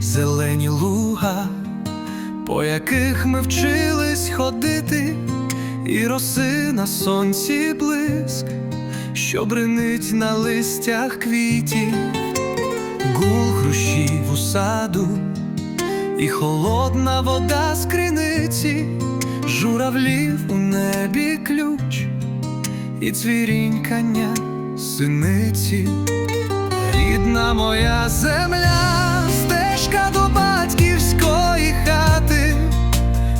зелені луга, по яких ми вчились ходити, і роси на сонці блиск, що бринить на листях квітів, гул хрущів у саду, і холодна вода з криниці, журавлів у небі ключ, і цвірінькання синиці. Рідна моя земля, стежка до батьківської хати,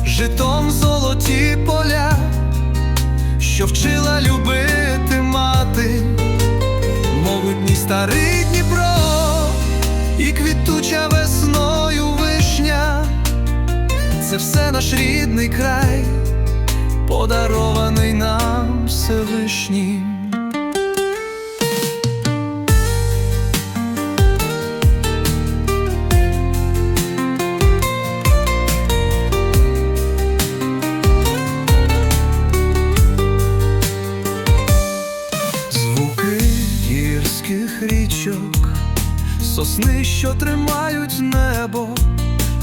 житом золоті поля, що вчила любити мати, могутній старий Дніпро, і квітуча весною вишня, це все наш рідний край, подарований нам Всевишнім. Річок, сосни, що тримають небо,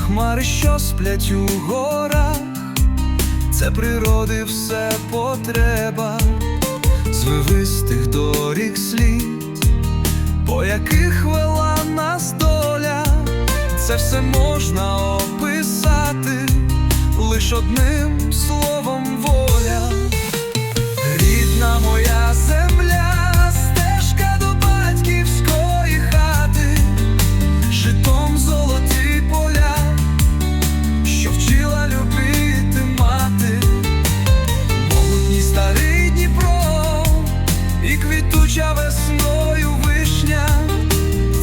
хмари, що сплять у горах, це природи все потреба, звивистих доріг слід, по яких вела нас доля, це все можна описати лиш одним словом квітуча весною вишня,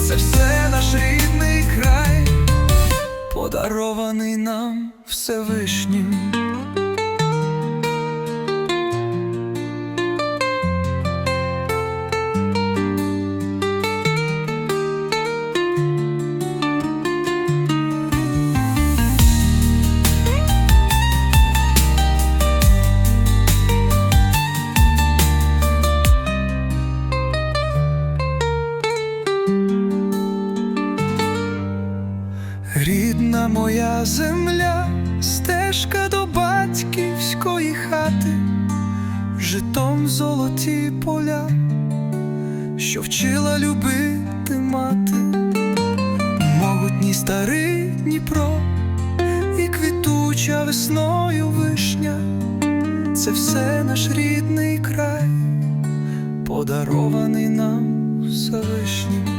це все наш рідний край, подарований нам Всевишнім. Моя земля, стежка до батьківської хати, житом золоті поля, що вчила любити мати, могутній старий Дніпро, і квітуча весною вишня, це все наш рідний край, подарований нам Всевишнім.